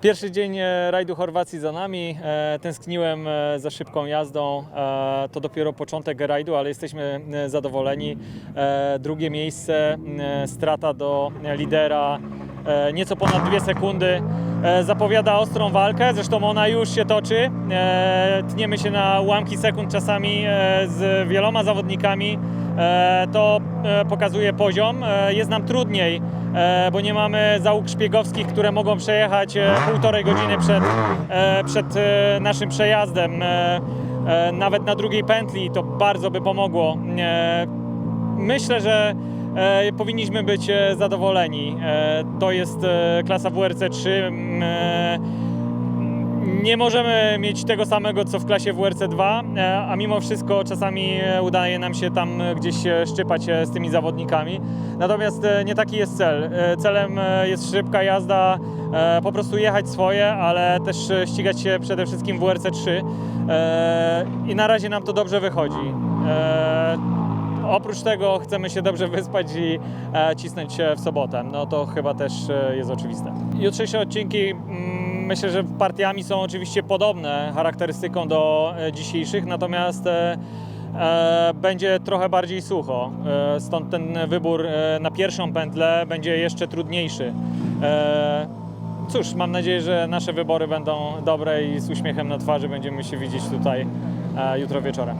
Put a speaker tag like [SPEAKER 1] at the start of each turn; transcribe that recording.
[SPEAKER 1] Pierwszy dzień e, rajdu Chorwacji za nami. E, Tęskniłem e, za szybką jazdą. To dopiero początek rajdu, ale jesteśmy zadowoleni. Drugie miejsce, strata do lidera nieco ponad dwie sekundy. Zapowiada ostrą walkę, zresztą ona już się toczy. Tniemy się na ułamki sekund czasami z wieloma zawodnikami. To pokazuje poziom. Jest nam trudniej, bo nie mamy załóg szpiegowskich, które mogą przejechać e, półtorej godziny przed, e, przed e, naszym przejazdem. E, e, Nawet na drugiej pętli to bardzo by pomogło. E, Myślę, że e, powinniśmy być e, zadowoleni. E, to jest e, klasa WRC 3. Nie możemy mieć tego samego co w klasie WRC 2, e, a mimo wszystko czasami e, udaje nam się tam e, gdzieś szczypać z tymi zawodnikami. Natomiast nie taki jest cel. Celem jest szybka jazda, po prostu jechać swoje, ale też ścigać się przede wszystkim w WRC 3 E, i na razie nam to dobrze wychodzi. Oprócz tego chcemy się dobrze wyspać i cisnąć w sobotę. No to chyba też jest oczywiste. Jutrzejsze odcinki mm, myślę, że partiami są oczywiście podobne charakterystyką do e, dzisiejszych, natomiast e, e, będzie trochę bardziej sucho. Stąd ten wybór na pierwszą pętlę będzie jeszcze trudniejszy. Cóż, mam nadzieję, że nasze wybory będą dobre i z uśmiechem na twarzy będziemy się widzieć tutaj jutro wieczorem.